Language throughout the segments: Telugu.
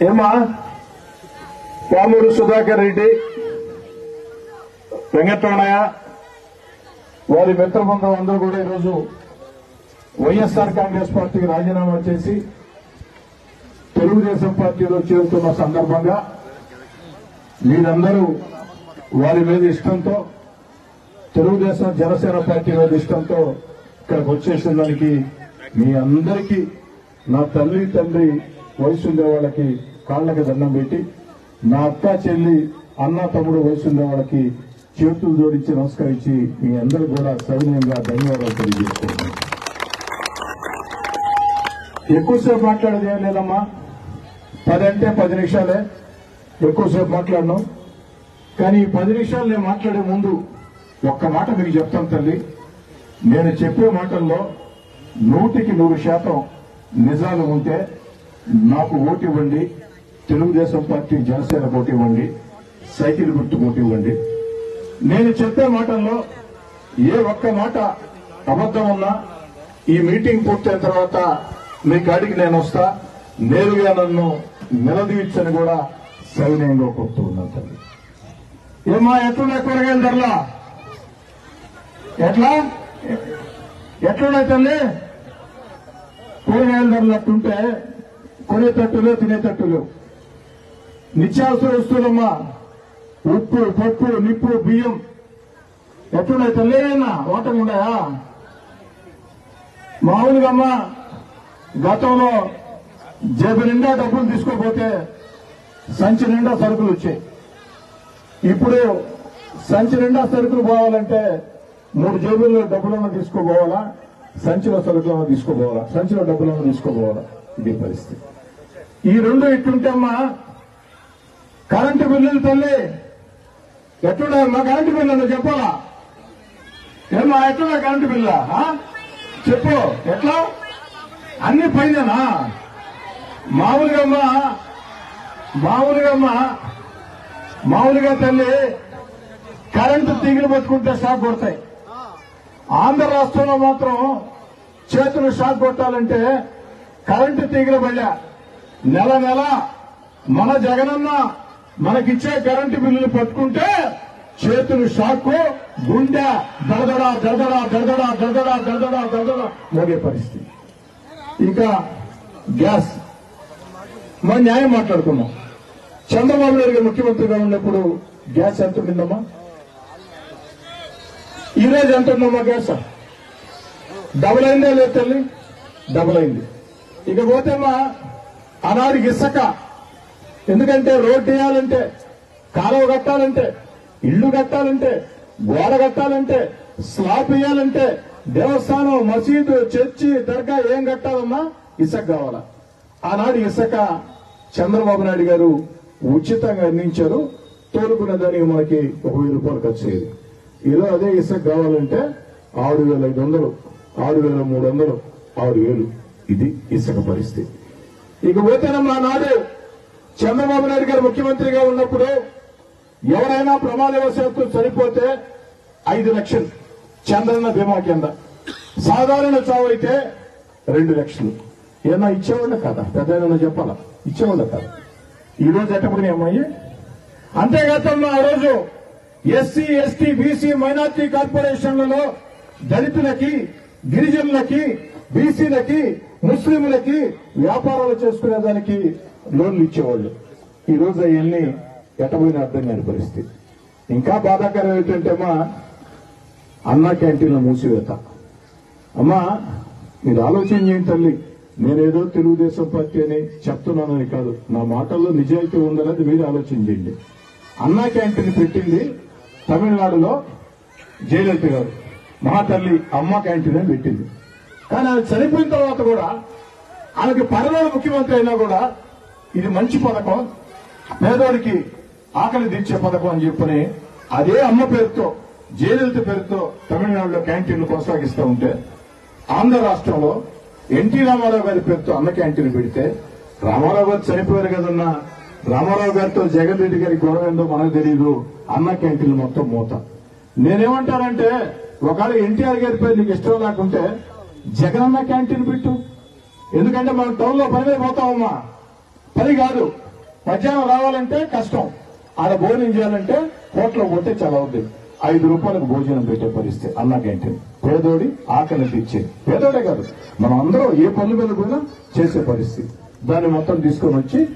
ఏమా? పామూరు సుధాకర్ రెడ్డి వెంకటరమణయ్య వారి మిత్ర బృందం అందరూ కూడా ఈరోజు వైఎస్ఆర్ కాంగ్రెస్ పార్టీకి రాజీనామా చేసి తెలుగుదేశం పార్టీలో చేరుతున్న సందర్భంగా మీరందరూ వారి మీద ఇష్టంతో తెలుగుదేశం జనసేన పార్టీ మీద ఇష్టంతో ఇక్కడికి వచ్చేసిన దానికి మీ అందరికీ నా తల్లి తండ్రి వయసు ఉండే వాళ్ళకి కాళ్ళకి దండం పెట్టి నా అక్క చెల్లి అన్న తమ్ముడు వయసు ఉండే వాళ్ళకి చేతులు జోడించి నమస్కరించి మీ అందరూ కూడా సవినయంగా ధన్యవాదాలు తెలియజేసుకుంటున్నాను. ఎక్కువసేపు మాట్లాడేది ఏం లేదమ్మా. పది అంటే పది నిమిషాలే ఎక్కువసేపు మాట్లాడను. కానీ ఈ పది నిమిషాలు నేను మాట్లాడే ముందు ఒక్క మాట మీకు చెప్తాను తల్లి. నేను చెప్పే మాటల్లో నూటికి నూరు శాతం నిజాలు ఉంటే నాకు ఓటు ఇవ్వండి. తెలుగుదేశం పార్టీ జనసేన పోటీ ఇవ్వండి సైకిల్ గుర్తు పోటీ ఇవ్వండి నేను చెప్పే మాటల్లో ఏ ఒక్క మాట అబద్ధం ఉన్నా ఈ మీటింగ్ పూర్తయిన తర్వాత మీ కాడికి నేను వస్తా. నేరుగా నన్ను నిలదీయచ్చని కూడా సవినయంగా కోరుతూ ఉన్నాను తల్లి. ఏమా ఎట్లున్నాయి కూరగాయల ధరలా? ఎట్లా? ఎట్లున్నాయి తల్లి? కూరగాయల ధరలు అట్టుంటే కొనేటట్టులు తినేటట్టులు. నిత్యావసర వస్తువులమ్మా. ఉప్పు పప్పు నిప్పు బియ్యం. ఎట్లున్నాయి తల్లి? అయినా ఓటం ఉన్నాయా? మామూలుగా అమ్మా గతంలో జేబు నిండా డబ్బులు తీసుకోపోతే సంచి నిండా సరుకులు వచ్చాయి. ఇప్పుడు సంచి నిండా సరుకులు పోవాలంటే మూడు జేబుల్లో డబ్బులను తీసుకోపోవాలా? సంచిలో సరుకులను తీసుకోపోవాలా? సంచిలో డబ్బులను తీసుకోపోవాలా? ఇది పరిస్థితి. ఈ రెండు ఎట్లుంటే అమ్మా కరెంటు బిల్లులు తల్లి. ఎట్లున్నాయమ్మా కరెంటు బిల్లు చెప్పాలా? ఏమ్మా ఎట్లున్నా కరెంటు బిల్లా? చెప్పు ఎట్లా? అన్ని పైననా మామూలుగా అమ్మా మామూలుగా అమ్మా మామూలుగా తల్లి కరెంటు తీగలు పట్టుకుంటే షాక్ కొడతాయి. ఆంధ్ర రాష్ట్రంలో మాత్రం చేతులు షాక్ కొట్టాలంటే కరెంటు తీగలు పడ్డా. నెల నెల మన జగనన్న మనకిచ్చే కరెంటు బిల్లులు పట్టుకుంటే చేతులు షాక్కు గుండె దడదడా దడదడా దడదడా దడదడా దడదడా దడదడా మోగే పరిస్థితి. ఇంకా గ్యాస్. మన న్యాయం మాట్లాడుకున్నాం చంద్రబాబు నాయుడు గారు ముఖ్యమంత్రిగా ఉన్నప్పుడు గ్యాస్ ఎంత ఉండిందమ్మా? ఈ రోజు ఎంత ఉందమ్మా గ్యాస్? డబుల్ అయిందా లేదు తల్లి? డబుల్ అయింది. ఇక మా ఆనాడికి ఇసుక ఎందుకంటే రోడ్డు వేయాలంటే కాలువ కట్టాలంటే ఇల్లు కట్టాలంటే గోడ కట్టాలంటే స్లాబ్ వేయాలంటే దేవస్థానం మసీదు చర్చి దర్గా ఏం కట్టాలన్నా ఇసుక కావాలా. ఆనాడు ఇసుక చంద్రబాబు నాయుడు గారు ఉచితంగా అందించారు. తోలుకున్న దానికి మనకి ఒక వెయ్యి రూపాయలు ఖర్చు అయ్యేది. ఇలా అదే ఇసుక కావాలంటే ఆరు వేల ఐదు వందలు ఆరు వేల మూడు వందలు ఆరు వేలు. ఇది ఇసుక పరిస్థితి. ఇకపోతేనమ్మా నాడు చంద్రబాబు నాయుడు గారు ముఖ్యమంత్రిగా ఉన్నప్పుడు ఎవరైనా ప్రమాదవశాత్తు చనిపోతే ఐదు లక్షలు. చంద్రన్న బీమా కింద. సాధారణ చావు అయితే రెండు లక్షలు. ఏమన్నా ఇచ్చేవాళ్ళ కదా? పెద్ద ఏమన్నా చెప్పాలా? ఇచ్చేవాళ్ళ కదా? ఈ రోజు ఎట్టబడినాయి అమ్మాయి అంతేకాకుండా ఆ రోజు ఎస్సీ ఎస్టీ బీసీ మైనార్టీ కార్పొరేషన్లలో దళితులకి గిరిజనులకి బీసీలకి ముస్లింలకి వ్యాపారాలు చేసుకునేదానికి లోన్లు ఇచ్చేవాళ్ళు ఈ రోజు అవన్నీ ఎట్టబోయిన అర్థం కాని పరిస్థితి. ఇంకా బాధాకరం ఏంటంటే అమ్మా అన్న క్యాంటీన్ల మూసివేత. అమ్మా మీరు ఆలోచన చేయండి తల్లి. నేనేదో తెలుగుదేశం పార్టీ అని చెప్తున్నానని కాదు. నా మాటల్లో నిజాయితీ ఉందనేది మీరు ఆలోచన చేయండి. అన్నా క్యాంటీన్ పెట్టింది తమిళనాడులో జయలలిత గారు. మహాతల్లి అమ్మ క్యాంటీన్ అని పెట్టింది. కానీ ఆమె చనిపోయిన తర్వాత కూడా ఆమెకి పరలోక ముఖ్యమంత్రి అయినా కూడా ఇది మంచి పథకం. పేదోడికి ఆకలి తీర్చే పథకం అని చెప్పని అదే అమ్మ పేరుతో జయలలిత పేరుతో తమిళనాడులో క్యాంటీన్లు కొనసాగిస్తూ ఉంటే ఆంధ్ర రాష్ట్రంలో ఎన్టీ రామారావు గారి పేరుతో అన్న క్యాంటీన్ పెడితే రామారావు గారు చనిపోయారు కదన్నా రామారావు గారితో జగన్ రెడ్డి గారి గొడవ ఏందో మనకు తెలియదు అన్న క్యాంటీన్ మొత్తం మూత. నేనేమంటానంటే ఒకవేళ ఎన్టీఆర్ గారి పేరు నీకు ఇష్టం లేకుంటే జగనన్న క్యాంటీన్ పెట్టు. ఎందుకంటే మనం టౌన్లో పోతామమ్మా పని కాదు. మధ్యాహ్నం రావాలంటే కష్టం. ఆడ భోజనం చేయాలంటే కోట్లో పోతే చాలా ఉంది. ఐదు రూపాయలకు భోజనం పెట్టే పరిస్థితి. అన్నా క్యాంటీన్ పేదోడి ఆకలి తీర్చే. పేదోడే కాదు. మనం అందరం ఏ పనుల మీద కూడా చేసే పరిస్థితి. దాన్ని మొత్తం తీసుకొని వచ్చి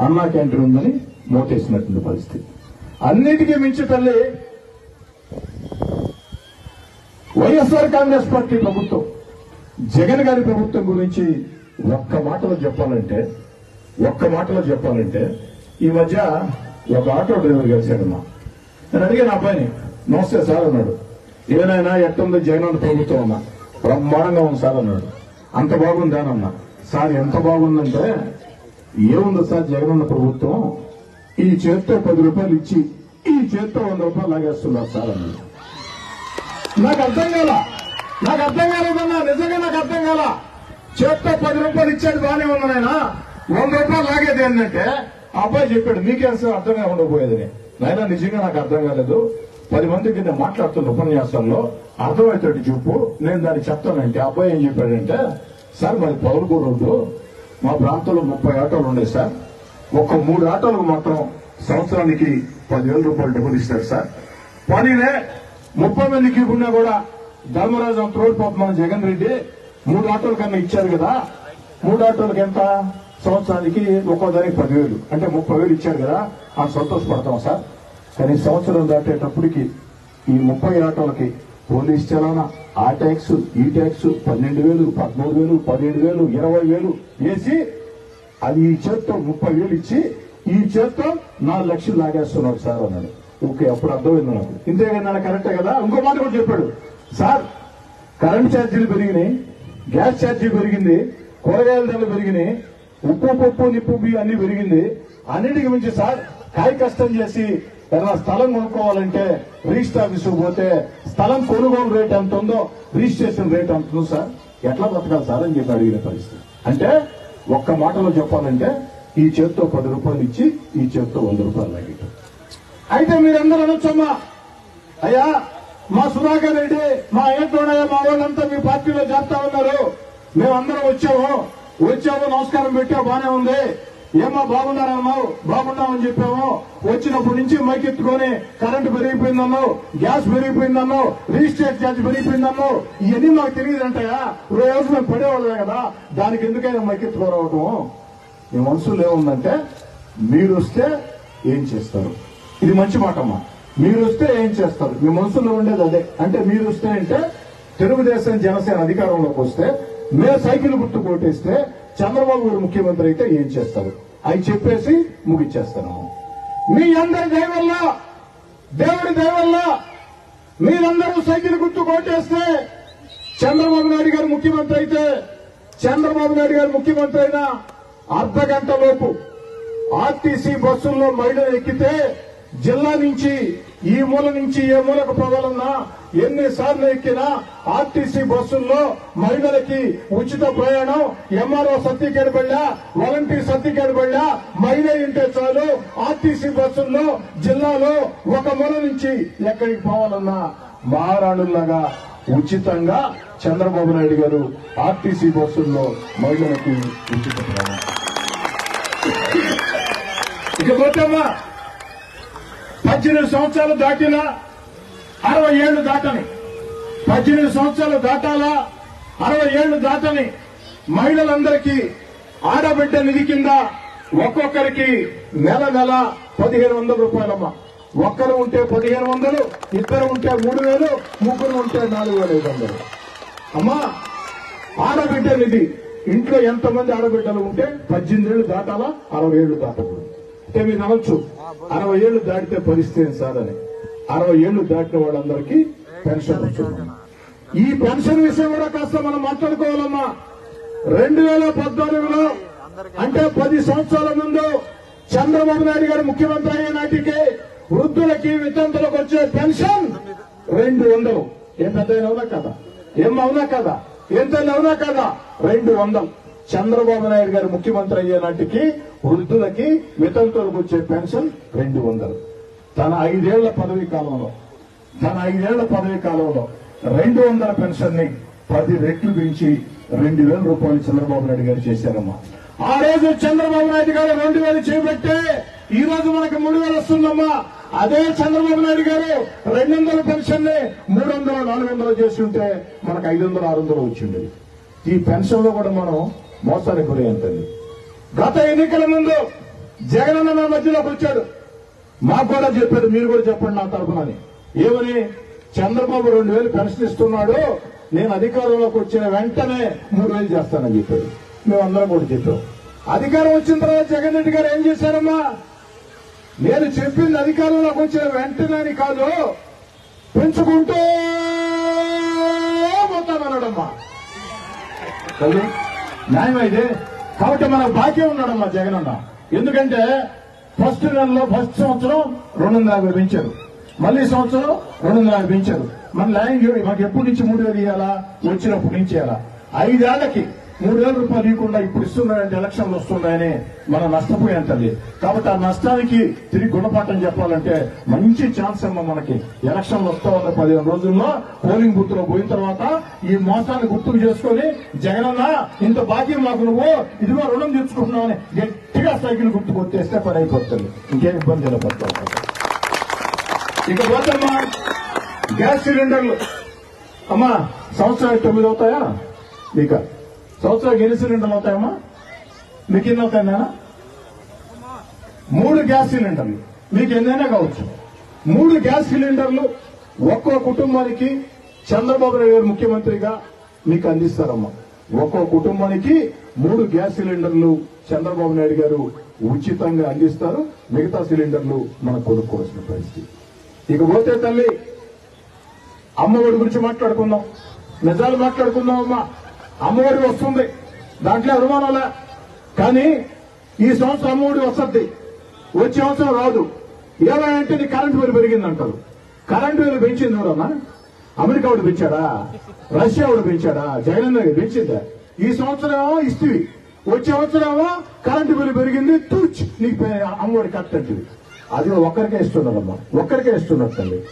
అన్నా క్యాంటీన్ ఉందని మోటేసినటువంటి పరిస్థితి. అన్నిటికీ మించి తల్లి వైఎస్ఆర్ కాంగ్రెస్ పార్టీ ప్రభుత్వం జగన్ గారి ప్రభుత్వం గురించి ఒక్క మాటలో చెప్పాలంటే ఒక్క మాటలో చెప్పాలంటే ఈ మధ్య ఒక ఆటో డ్రైవర్ కలిశాడమ్మా. నేను అడిగాను అబ్బాయిని నమస్తే సార్ అన్నాడు. ఏదైనా ఎట్టుంది జగన్ ప్రభుత్వం అన్నా బ్రహ్మాండంగా ఉంది సార్ అన్నాడు. అంత బాగుందా సార్ ఎంత బాగుందంటే ఏముంది సార్ జగన్ ప్రభుత్వం? ఈ చేత్తో పది రూపాయలు ఇచ్చి ఈ చేత్తో వంద రూపాయలు లాగేస్తున్నారు సార్ అన్నాడు. నాకు అర్థం కాల. నాకు అర్థం కాలేదన్నా. నిజంగా నాకు అర్థం కాల. చేత్తో పది రూపాయలు ఇచ్చాడు బానే ఉన్నానైనా వంద రూపాయలు లాగేది ఏంటంటే ఆ అబ్బాయి చెప్పాడు మీకేం అర్థం కాకుండా పోయేదని నాయన నిజంగా నాకు అర్థం కాలేదు. పది మందికి నేను మాట్లాడుతున్న ఉపన్యాసంలో అర్థమవుతాడు చెప్పు. నేను దాన్ని చెప్తానంటే అబ్బాయి ఏం చెప్పాడంటే సార్ మరి పౌరుకూరు రోడ్డు మా ప్రాంతంలో ముప్పై ఆటోలు ఉన్నాయి సార్. ఒక మూడు ఆటోలకు మాత్రం సంవత్సరానికి పదివేల రూపాయలు డబ్బులు ఇస్తారు సార్. పోనీనే ముప్పై మందికి ఉన్నా కూడా ధర్మరాజు అంత రోడ్ పాప మన జగన్ రెడ్డి. మూడు ఆటోల కన్నా ఇచ్చారు కదా. మూడు ఆటోలకి ఎంత? సంవత్సరానికి ఒక్కో దానికి పదివేలు. అంటే ముప్పై వేలు ఇచ్చారు కదా ఆ సంతోషపడతాం సార్. కానీ సంవత్సరం దాటేటప్పటికి ఈ ముప్పై ఆటోలకి పోలీస్ చలానా ఆ ట్యాక్స్ ఈ ట్యాక్స్ పన్నెండు వేలు పదమూడు వేలు పదిహేడు వేలు ఇరవై వేలు వేసి అది ఈ చేత్తో ముప్పై వేలు ఇచ్చి ఈ చేత్తో నాలుగు లక్షలు లాగేస్తున్నాడు సార్ అన్నాడు. ఓకే అప్పుడు అర్థమైంది నాకు. ఇంతే కదా కరెక్టే కదా? ఇంకో మాట కూడా చెప్పాడు. సార్ కరెంట్ ఛార్జీలు పెరిగినాయి గ్యాస్ ఛార్జీ పెరిగింది కూరగాయల ధరలు పెరిగినాయి ఉప్పు పప్పు నిప్పు బియ్యం అన్ని పెరిగింది అన్నిటికి మించి సార్ కాయ కష్టం చేసి ఏదైనా స్థలం కొనుక్కోవాలంటే రిజిస్టర్ ఆఫీస్ పోతే స్థలం కొనుగోలు రేట్ ఎంత ఉందో రిజిస్ట్రేషన్ రేట్ ఎంత ఉందో సార్ ఎట్లా బతకాలి సార్ అని చెప్పి అడిగిన పరిస్థితి. అంటే ఒక్క మాటలో చెప్పాలంటే ఈ చేత్తో పది రూపాయలు ఇచ్చి ఈ చేత్తో వంద రూపాయలు లాగేయటం. అయితే మీరందరూ అనొచ్చమ్మా. అయ్యా మా సుధాకర్ రెడ్డి మా ఏంటోడయ్య మా వాళ్ళంతా మీ పార్టీలో చేస్తా ఉన్నారు. మేమందరం వచ్చాము. వచ్చావు నమస్కారం పెట్టావు బానే ఉంది. ఏమో బాగున్నారన్నావు బాగున్నామని చెప్పాము. వచ్చినప్పటి నుంచి మైకెత్తుకొని కరెంటు పెరిగిపోయిందన్నావు. గ్యాస్ పెరిగిపోయిందన్నావు. రిజిస్ట్రేట్ ఛార్జ్ పెరిగిపోయిందన్నావు. ఇవన్నీ మాకు తెలియదంటాయా రోజు మేము పడేవాళ్ళమే కదా. దానికి ఎందుకైనా మైకెత్తుకోరావటం మీ మనసులో ఏముందంటే మీరు వస్తే ఏం చేస్తారు? ఇది మంచి మాట అమ్మా. మీరు వస్తే ఏం చేస్తారు? మీ మనసులో ఉండేది అదే. అంటే మీరు వస్తే అంటే తెలుగుదేశం జనసేన అధికారంలోకి వస్తే మేము సైకిల్ గుర్తు కొట్టేస్తే చంద్రబాబు గారు ముఖ్యమంత్రి అయితే ఏం చేస్తారు? అవి చెప్పేసి ముగిచ్చేస్తాను. మీ అందరి దయ దేవుడి దయ మీరందరూ సైకిల్ గుర్తు కొట్టేస్తే చంద్రబాబు నాయుడు గారు ముఖ్యమంత్రి అయితే చంద్రబాబు నాయుడు గారు ముఖ్యమంత్రి అయినా అర్ధ గంట లోపు ఆర్టీసీ బస్సుల్లో మహిళలు ఎక్కితే జిల్లా నుంచి ఈ మూల నుంచి ఏ మూలకు పోవాలన్నా ఎన్నిసార్లు ఎక్కినా ఆర్టీసీ బస్సుల్లో మహిళలకి ఉచిత ప్రయాణం ఎంఆర్ఓ సర్టిఫికేట్ బళ్ళా వాలంటీర్ సర్టిఫికేట్ బళ్ళా మహిళ ఉంటే చాలు. ఆర్టీసీ బస్సుల్లో జిల్లాలో ఒక మూల నుంచి ఎక్కడికి పోవాలన్నా మహారాణుల్లాగా ఉచితంగా చంద్రబాబు నాయుడు గారు ఆర్టీసీ బస్సుల్లో మహిళలకి ఉచిత ప్రయాణం. ఇకపోతే పద్దెనిమిది సంవత్సరాలు దాటినా అరవై ఏళ్ళు దాటని పద్దెనిమిది సంవత్సరాలు దాటాలా? అరవై ఏళ్ళు దాటని మహిళలందరికీ ఆడబిడ్డ నిధి కింద ఒక్కొక్కరికి నెల నెల పదిహేను వందల రూపాయలమ్మా. ఒక్కరు ఉంటే పదిహేను వందలు ఇద్దరు ఉంటే మూడు వేలు ముగ్గురు ఉంటే నాలుగు వేల ఐదు వందలు. అమ్మా ఆడబిడ్డ నిధి. ఇంట్లో ఎంతమంది ఆడబిడ్డలు ఉంటే పద్దెనిమిది ఏళ్ళు దాటాలా? అరవై ఏళ్ళు దాటకూడదు. అంటే మీరు అనొచ్చు అరవై ఏళ్ళు దాటితే పరిస్థితి ఏం సార్ అని అరవై ఏళ్ళు దాటిన వాళ్ళందరికీ పెన్షన్ వస్తుంది. ఈ పెన్షన్ విషయం కూడా కాస్త మనం మాట్లాడుకోవాలమ్మా. రెండు వేల పద్నాలుగులో అంటే పది సంవత్సరాల ముందు చంద్రబాబు నాయుడు గారు ముఖ్యమంత్రి అయ్యే నాటికి వృద్ధులకి వితంతులకు వచ్చే పెన్షన్ రెండు వందలు. ఏం పెద్ద అవునా కదా? ఏం అవునా కదా? ఏం తల్లి అవునా కదా? రెండు వందలు. చంద్రబాబు నాయుడు గారు ముఖ్యమంత్రి అయ్యే నాటికి వృద్ధులకి వితంతులకు వచ్చే పెన్షన్ రెండు వందలు. తన ఐదేళ్ళ పదవీ కాలంలో తన ఐదేళ్ళ పదవీ కాలంలో రెండు వందల పెన్షన్ని పది రెట్లు పెంచి రెండు వేల రూపాయలు చంద్రబాబు నాయుడు గారు చేశారమ్మా. ఆ రోజు చంద్రబాబు నాయుడు గారు రెండు వేలు చేపట్టే ఈ రోజు మనకు మూడు వేలు వస్తుందమ్మా. అదే చంద్రబాబు నాయుడు గారు రెండు వందల పెన్షన్ని మూడు వందలు నాలుగు వందలు చేసి ఉంటే మనకు ఐదు వందలు ఆరు వందలు వచ్చిండేది ఈ పెన్షన్లో కూడా మనం మోసానికి గురి అంతండి గత ఎన్నికల ముందు జగనన్న నా మధ్యలోకి వచ్చాడు. మాకు కూడా చెప్పాడు మీరు కూడా చెప్పండి నా తరఫునని ఏమని? చంద్రబాబు రెండు వేలు పెన్షన్ ఇస్తున్నాడు నేను అధికారంలోకి వచ్చిన వెంటనే మూడు వేలు చేస్తానని చెప్పాడు. మేమందరం కూడా చెప్పాం. అధికారం వచ్చిన తర్వాత జగన్ రెడ్డి గారు ఏం చేశారమ్మా? నేను చెప్పింది అధికారంలోకి వచ్చిన వెంటనే అని కాదు పెంచుకుంటూ పోతానన్నాడమ్మా. కదా న్యాయం అయితే కాబట్టి మనకు బాకీ ఉన్నాడమ్మా జగన్ అన్న ఎందుకంటే ఫస్ట్ నెలలో ఫస్ట్ సంవత్సరం రెండు వందల యాభై పెంచారు. మళ్ళీ సంవత్సరం రెండు వందల యాభై పెంచారు. మన ల్యాండ్ మాకు ఎప్పటి నుంచి మూడు వేలు ఇవ్వాలా వచ్చినప్పటి నుంచి ఇవ్వాలా ఐదేళ్ళకి మూడు వేల రూపాయలు ఇవ్వకుండా ఇప్పుడు ఇస్తున్నాయంటే ఎలక్షన్లు వస్తున్నాయని మనం నష్టపోయాం తల్లి కాబట్టి ఆ నష్టానికి తిరిగి గుణపాఠం చెప్పాలంటే మంచి ఛాన్స్ అమ్మ మనకి. ఎలక్షన్లు వస్తా ఉన్న పదిహేను రోజుల్లో పోలింగ్ బూత్లో పోయిన తర్వాత ఈ మోసాన్ని గుర్తుకు చేసుకొని జగనన్న ఇంత బాకీ మాకు నువ్వు. ఇదిగో రుణం తెచ్చుకుంటున్నావు అని గట్టిగా సైకిల్ గుర్తుకు వచ్చేస్తే పని అయిపోతుంది. ఇంకేం ఇబ్బంది లేదు పడుతుంది ఇక పోతమ్మా గ్యాస్ సిలిండర్లు. అమ్మా సంవత్సరానికి తొమ్మిది అవుతాయా? ఇక. సంవత్సరానికి ఎన్ని సిలిండర్లు అవుతాయమ్మా మీకు ఎన్ని అవుతాయి నాన్న? మూడు గ్యాస్ సిలిండర్లు. మీకు ఎన్నైనా కావచ్చు. మూడు గ్యాస్ సిలిండర్లు ఒక్కో కుటుంబానికి చంద్రబాబు నాయుడు గారు ముఖ్యమంత్రిగా మీకు అందిస్తారమ్మా. ఒక్కో కుటుంబానికి మూడు గ్యాస్ సిలిండర్లు చంద్రబాబు నాయుడు గారు ఉచితంగా అందిస్తారు. మిగతా సిలిండర్లు మనం కొనుక్కోవాల్సిన పరిస్థితి. ఇకపోతే తల్లి అమ్మఒడి గురించి మాట్లాడుకుందాం. నిజాలు మాట్లాడుకుందాం అమ్మా అమ్మఒడి వస్తుంది. దాంట్లో అనుమానాలే. కానీ ఈ సంవత్సరం అమ్మఒడి వస్తుంది. వచ్చే సంవత్సరం రాదు. ఏమంటే నీ కరెంటు బిల్లు పెరిగింది అంటారు కరెంటు బిల్లు పెంచింది ఎవరన్నా? అమెరికా వాడు పెంచాడా? రష్యా వాడు పెంచాడా? జగన్ పెంచిందా? ఈ సంవత్సరం ఏమో ఇస్తుంది వచ్చే సంవత్సరం ఏమో కరెంటు బిల్లు పెరిగింది. తూచ్ నీకు అమ్మఒడి కరెక్ట్ అంటుంది అది ఒక్కరికే ఇస్తున్నారమ్మా. ఒక్కరికే ఇస్తున్నారు తల్లి.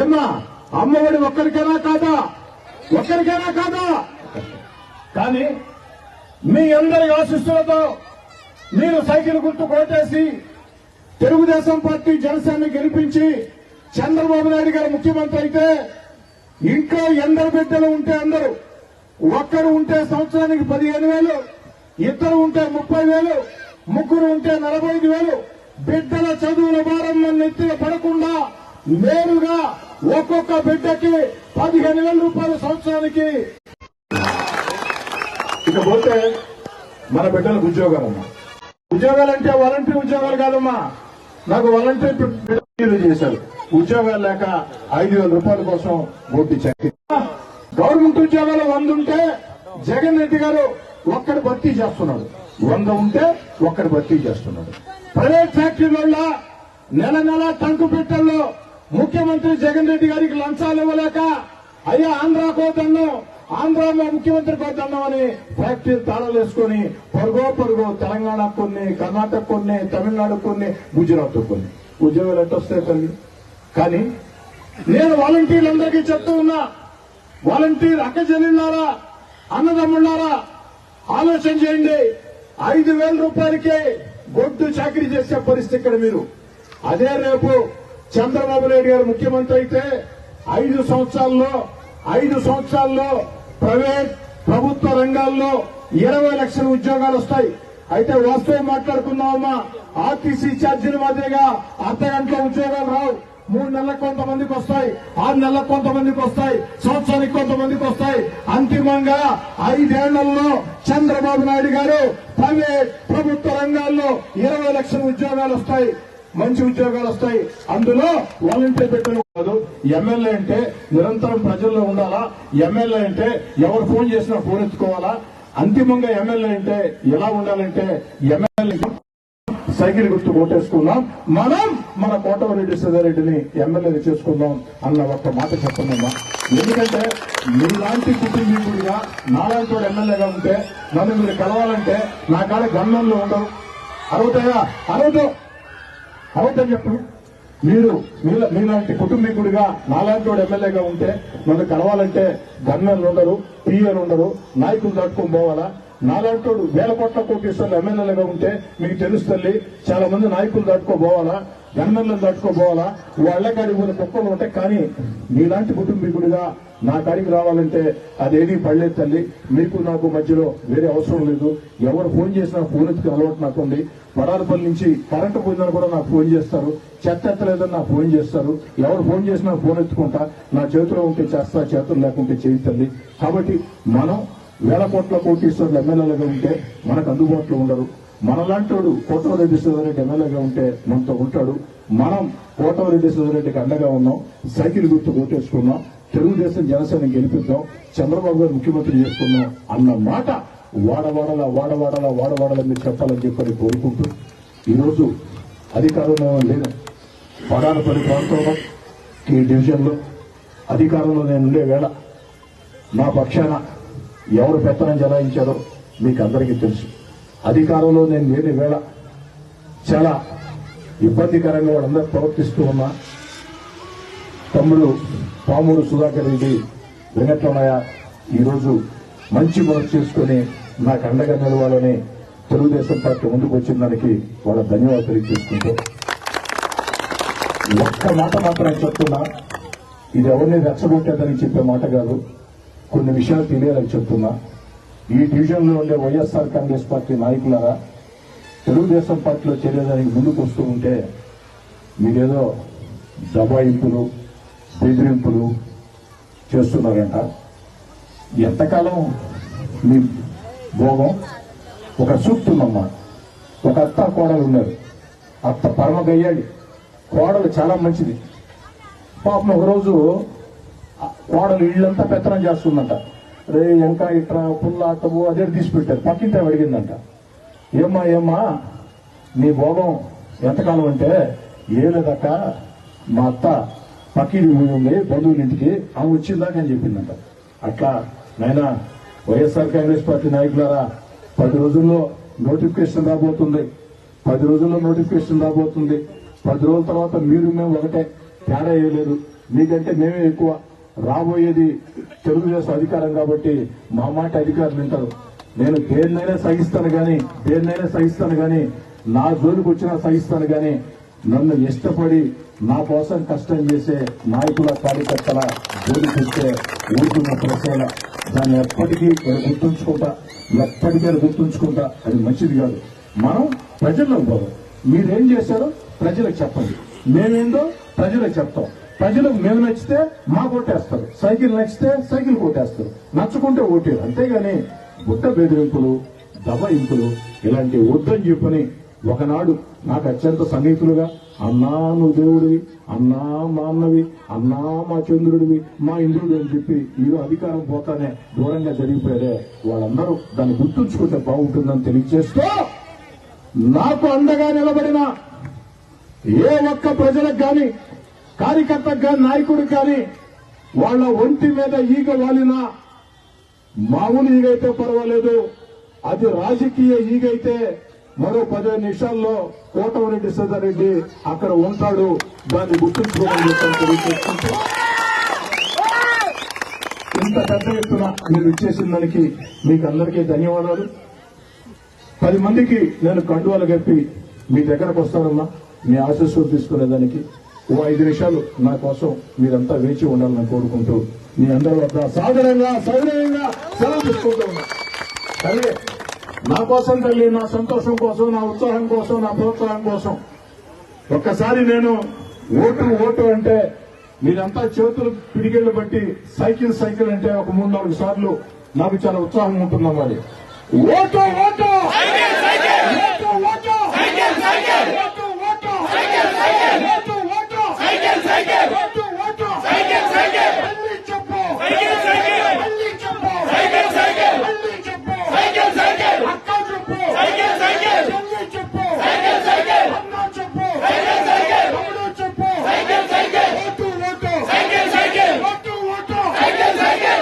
ఏమ్మా? అమ్మఒడి ఒక్కరికైనా కాదా? ఒక్కరికైనా కాదా? కానీ మీ అందరి ఆశిస్తులతో మీరు సైకిల్ గుర్తు కోటేసి తెలుగుదేశం పార్టీ జనసేన గెలిపించి చంద్రబాబు నాయుడు గారు ముఖ్యమంత్రి అయితే ఇంట్లో ఎందరు బిడ్డలు ఉంటే అందరూ ఒక్కరు ఉంటే సంవత్సరానికి పదిహేను వేలు ఇద్దరు ఉంటే ముప్పై వేలు ముగ్గురు ఉంటే నలభై ఐదు వేలు బిడ్డల చదువుల భారం మన నెత్తిన పడకుండా నేరుగా ఒక్కొక్క బిడ్డకి పదిహేను వేల రూపాయల సంవత్సరానికి ఇకపోతే మన బిడ్డలకు ఉద్యోగాలమ్మా. ఉద్యోగాలంటే వాలంటీర్ ఉద్యోగాలు కాదమ్మా. నాకు వాలంటీర్ చేశారు. ఉద్యోగాలు లేక ఐదు వేల రూపాయల కోసం ఓటు ఇచ్చారు. గవర్నమెంట్ ఉద్యోగాలు వంద ఉంటే జగన్ రెడ్డి గారు ఒక్కడి భర్తీ చేస్తున్నాడు. వంద ఉంటే ఒక్కడి భర్తీ చేస్తున్నాడు. ప్రైవేట్ ఫ్యాక్టరీలలో నెల నెల టంకు పెట్టల్లో ముఖ్యమంత్రి జగన్ రెడ్డి గారికి లంచాలు ఇవ్వలేక అయ్యా ఆంధ్ర ఆంధ్రాలో ముఖ్యమంత్రి కోతన్నాం ఫ్యాక్టరీలు ఫ్యాక్టరీ తాళాలు వేసుకొని పరుగో పరుగో తెలంగాణ కొన్ని కర్ణాటక కొన్ని తమిళనాడు కొన్ని గుజరాత్ కొన్ని. ఉద్యోగాలు ఎట్టొస్తాయి తల్లి? కానీ నేను వాలంటీర్లందరికీ చెప్తూ ఉన్నా వాలంటీర్ అక్క చెల్లిన్నారా అన్నదమ్ముళ్ళారా ఆలోచన చేయండి. ఐదు వేల రూపాయలకే గొడ్డు చాకరీ చేసే పరిస్థితి ఇక్కడ మీరు. అదే రేపు చంద్రబాబు నాయుడు గారు ముఖ్యమంత్రి అయితే ఐదు సంవత్సరాల్లో ఐదు సంవత్సరాల్లో ప్రైవేట్ ప్రభుత్వ రంగాల్లో ఇరవై లక్షల ఉద్యోగాలు వస్తాయి. అయితే వస్తే మాట్లాడుకుందామమ్మా. ఆర్టీసీ ఛార్జీల మాదిరిగా అర్ధ గంటల ఉద్యోగాలు రావు. మూడు నెలలకు కొంతమందికి వస్తాయి. ఆరు నెలలకు కొంతమందికి వస్తాయి. సంవత్సరానికి కొంతమందికి వస్తాయి. అంతిమంగా ఐదేళ్ళలో చంద్రబాబు నాయుడు గారు ప్రైవేట్ ప్రభుత్వ రంగాల్లో ఇరవై లక్షల ఉద్యోగాలు వస్తాయి. మంచి ఉద్యోగాలు వస్తాయి. అందులో వాలంటీర్ పెట్టడం కాదు. ఎమ్మెల్యే అంటే నిరంతరం ప్రజల్లో ఉండాలా? ఎమ్మెల్యే అంటే ఎవరు ఫోన్ చేసినా ఫోన్ ఎత్తుకోవాలా? అంతిమంగా ఎమ్మెల్యే అంటే ఎలా ఉండాలంటే ఎమ్మెల్యే సైకిల్ గుర్తు ఓటేసుకుందాం మనం మన కోటమిరెడ్డి సుధారెడ్డిని ఎమ్మెల్యేగా చేసుకుందాం అన్న ఒక్క మాట చెప్పండమ్మా ఎందుకంటే మీలాంటి కుటుంబీకుడిగా నాలాంటి వాడు ఎమ్మెల్యేగా ఉంటే నన్ను మీరు కలవాలంటే నా కాడ గన్నంలో ఉండవు. అరవుతాయా అరవదు. అరవద్దని చెప్పు మీరు మీల మీలాంటి కుటుంబీకుడిగా నాలాంటి వాడు ఎమ్మెల్యేగా ఉంటే నన్ను కలవాలంటే గన్నర్లు ఉండరు పిఎలు ఉండరు నాయకులు దాటుకొని పోవాలా? నాలాంటోడు వేల కోట్ల కోటేశ్వర్లు ఎమ్మెల్యేలుగా ఉంటే మీకు తెలుస్తుంది చాలా మంది నాయకులు దాటుకోబోవాలా ఎమ్మెల్యేలు దాటుకోబోవాలా వాళ్ళ కాడికి పోయిన కుక్కలు ఉంటాయి కానీ మీలాంటి కుటుంబీకుడిగా నా కాడికి రావాలంటే అదేది పడలేదు తల్లి. మీకు నాకు మధ్యలో వేరే అవసరం లేదు. ఎవరు ఫోన్ చేసినా ఫోన్ ఎత్తుకు అలవాటు నాకు ఉంది. పడాలపల్లి నుంచి కరెంటు పోయిందని కూడా నాకు ఫోన్ చేస్తారు. చెత్త ఎత్తలేదని నాకు ఫోన్ చేస్తారు. ఎవరు ఫోన్ చేసినా ఫోన్ ఎత్తుకుంటా. నా చేతిలో ఉంటే చేస్తా చేతులు లేకుంటే చేయి తల్లి. కాబట్టి మనం వేల కోట్ల కోటీశ్వరులు ఎమ్మెల్యేలుగా ఉంటే మనకు అందుబాటులో ఉండరు. మనలాంటి వాడు కోటమరెడ్డి సుధారెడ్డి ఎమ్మెల్యేగా ఉంటే మనతో ఉంటాడు. మనం కోటమరెడ్డి సుధారెడ్డికి అండగా ఉన్నాం. సైకిల్ గుర్తు కొట్టేసుకున్నాం. తెలుగుదేశం జనసేన గెలిపిద్దాం చంద్రబాబు గారు ముఖ్యమంత్రి చేసుకుందాం అన్న మాట వాడవాడలా వాడవాడలా వాడవాడలా మీరు చెప్పాలని చెప్పని కోరుకుంటూ ఈరోజు అధికారంలో లేదు పడానపల్లి ప్రాంతంలో ఈ డివిజన్లో అధికారంలో నేను ఉండే వేళ నా పక్షాన ఎవరు పెత్తనం జలాయించారో మీకు అందరికీ తెలుసు. అధికారంలో నేను లేని వేళ చాలా ఇబ్బందికరంగా వాళ్ళందరూ ప్రవర్తిస్తూ ఉన్నా తమ్ముడు పామూరు సుధాకర్ రెడ్డి వెంకటరమయ్య ఈరోజు మంచి మనసు చేసుకుని నాకు అండగా నిలవాలని తెలుగుదేశం పార్టీ ముందుకు వచ్చిన దానికి వాళ్ళ ధన్యవాదాలు తెలియజేసుకుంటూ. ఒక్క మాట మాత్రం చెప్తున్నా. ఇది ఎవరిని రెచ్చగొట్టేదని చెప్పే మాట కాదు. కొన్ని విషయాలు తెలియాలని చెప్తున్నా. ఈ డివిజన్లో ఉండే వైఎస్ఆర్ కాంగ్రెస్ పార్టీ నాయకులారా తెలుగుదేశం పార్టీలో చేరేదానికి ముందుకు వస్తూ ఉంటే మీరేదో దబాయింపులు బెదిరింపులు చేస్తున్నారంట. ఎంతకాలం మీ భోగం? ఒక సూక్తుందమ్మా ఒక అత్త కోడలు ఉన్నారు. అత్త పరమ గయ్యాడి కోడలు చాలా మంచిది. పాపం ఒకరోజు కోడలు ఇళ్ళంతా పెత్తనం చేస్తుందంట. రే ఇంకా ఇట్రా పుల్ల అత్తవు అదే తీసి పక్కింటే అడిగిందంట. ఏమ్మా ఏమ్మా నీ భోగం ఎంతకాలం అంటే? ఏ లేదక్క మా అత్త పక్కింటి ఊరి ఉంది బంధువుల ఇంటికి ఆమె వచ్చిందాక అని చెప్పిందంట. అట్లా నాయనా వైఎస్ఆర్ కాంగ్రెస్ పార్టీ నాయకులారా పది రోజుల్లో నోటిఫికేషన్ రాబోతుంది. పది రోజుల్లో నోటిఫికేషన్ రాబోతుంది. పది రోజుల తర్వాత మీరు మేము ఒకటే తేడా వేయలేదు మీకంటే మేమే ఎక్కువ. రాబోయేది తెలుగుదేశం అధికారం కాబట్టి మా మాట అధికారులు వింటారు. నేను దేన్నైనా సహిస్తాను కానీ దేన్నైనా సహిస్తాను కానీ నా జోలికి వచ్చినా సహిస్తాను కానీ నన్ను ఇష్టపడి నా కోసం కష్టం చేసే నాయకుల కార్యకర్తల జోలికి వస్తే ఊరుకున్న ప్రశ్న దాన్ని ఎప్పటికీ గుర్తుంచుకుంటా ఎప్పటికీ గుర్తుంచుకుంటా. అది మంచిది కాదు. మనం ప్రజల్లో పోదాం మీరేం చేశారో ప్రజలకు చెప్పండి. మేమేందో ప్రజలకు చెప్తాం. ప్రజలకు మేము నచ్చితే మా కొట్టేస్తారు. సైకిల్ నచ్చితే సైకిల్ కొట్టేస్తారు. నచ్చుకుంటే ఓటేరు. అంతేగాని బుట్ట బెదిరింపులు దబాయింపులు ఇలాంటి వద్దని చెప్పని ఒకనాడు నాకు అత్యంత సన్నిహితులుగా అన్నా నువ్వు దేవుడివి అన్నా మా అన్నవి అన్నా మా చంద్రుడివి మా ఇంద్రుడు అని చెప్పి మీరు అధికారం పోతానే దూరంగా జరిగిపోయారే. వాళ్ళందరూ దాన్ని గుర్తుంచుకుంటే బాగుంటుందని తెలియజేస్తూ నాకు అండగా నిలబడిన ఏ ఒక్క ప్రజలకు కానీ కార్యకర్తకు కానీ నాయకుడికి కానీ వాళ్ళ ఒంటి మీద ఈగ వాలినా మామూలు ఈగైతే పర్వాలేదు. అది రాజకీయ ఈగైతే మరో పదిహేను నిమిషాల్లో కోటమిరెడ్డి సీతారెడ్డి అక్కడ ఉంటాడు. దాన్ని గుర్తుంచుకోమని చెప్పని ఇంత పెద్ద ఎత్తున మీరు ఇచ్చేసిన దానికి మీకు అందరికీ ధన్యవాదాలు. పది మందికి నేను కండువాలు కప్పి మీ దగ్గరకు వస్తానమ్మా. మీ ఆశీస్సులు తీసుకునేదానికి ఓ ఐదు నిమిషాలు నా కోసం మీరంతా వేచి ఉండాలని కోరుకుంటూ మీ అందరి వద్ద సాధారణంగా సౌకర్యంగా సెలవు తీసుకుంటూ ఉన్నా. నా కోసం తల్లి నా సంతోషం కోసం నా ఉత్సాహం కోసం నా ప్రోత్సాహం కోసం. ఒక్కసారి నేను ఓటు ఓటు అంటే మీరంతా చేతులు పిడిగిళ్ళు బట్టి సైకిల్ సైకిల్ అంటే ఒక మూడు నాలుగు సార్లు నాకు చాలా ఉత్సాహం ఉంటుందా vote vote vote vote vote vote vote vote మళ్ళీ చెప్పు మళ్ళీ చెప్పు మళ్ళీ చెప్పు అక్క చెప్పు చెల్లి చెప్పు అన్న చెప్పు తమ్ముడు చెప్పు vote vote vote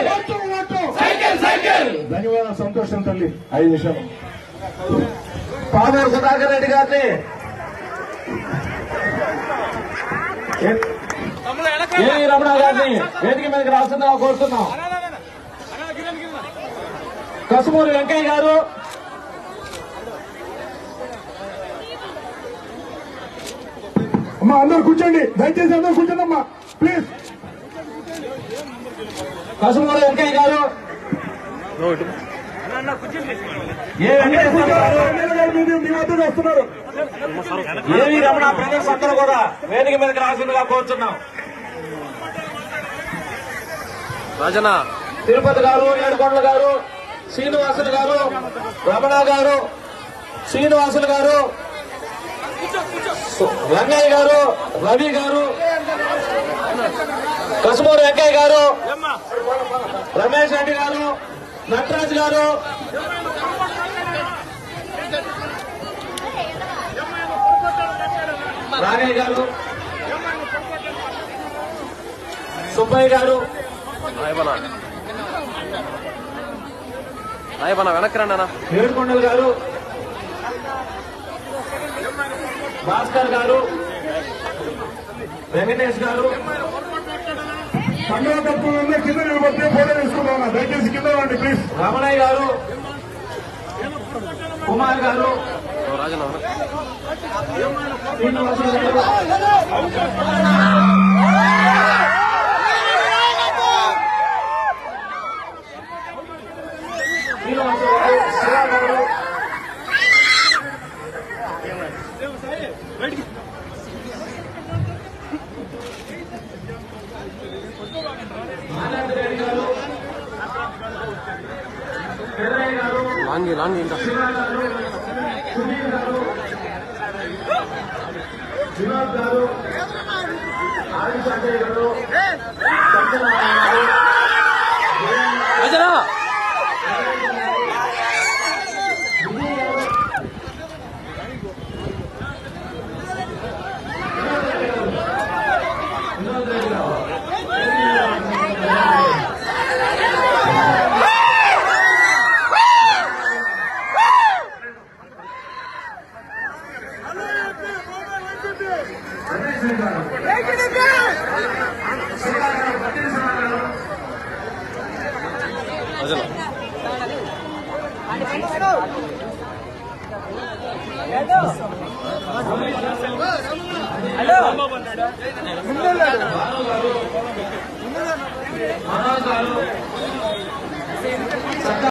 vote vote vote ధన్యవాదాలు. సంతోషం తల్లి. ఐదు నిమిషాలు. పామూరు సుధాకర్ రెడ్డి గారిని. ఏవి రమణ గారిని వేదిక మీదకి రాస్తుందా కోరుతున్నాం. కసుమూరి వెంకయ్య గారు. అమ్మా అందరు కూర్చోండి. దయచేసి అందరు కూర్చోండి అమ్మా ప్లీజ్. కసుమూరి వెంకయ్య గారు ఏ వెంకటేశ్వర గారు మీ వద్దకు వస్తున్నారు ఏవి రమణ బ్రదర్స్ అందరూ కూడా వేదిక మీదకి రాసిందిగా కోరుతున్నాం రాజనా తిరుపతి గారు ఏడుకొండల గారు శ్రీనివాసులు గారు రమణ గారు శ్రీనివాసులు గారు రంగయ్య గారు రవి గారు కసుమూరి వెంకయ్య గారు రమేష్ రెడ్డి గారు నటరాజు గారు. రాఘయ్య గారు. సుబ్బయ్య గారు. నాయబనా నాయబనా వెనక్కి రండి అన్న. ఏడుకొండలు గారు. భాస్కర్ గారు. వెంకటేష్ గారు. పండుగ తప్పులు కింద నిలబడితే ఫోటో తీసుకుందాం దయచేసి కింద రండి ప్లీజ్ రమణయ్య గారు కుమార్ గారు. శ్రీనివాసులు గారు శ్రీనివాసులు గారు శివ గారు ఆనంద్ రెడ్డి గారు పెద్దయ్య గారు సునీల్ గారు వినోద్ గారు ఆదిశ్ అజయ్ గారు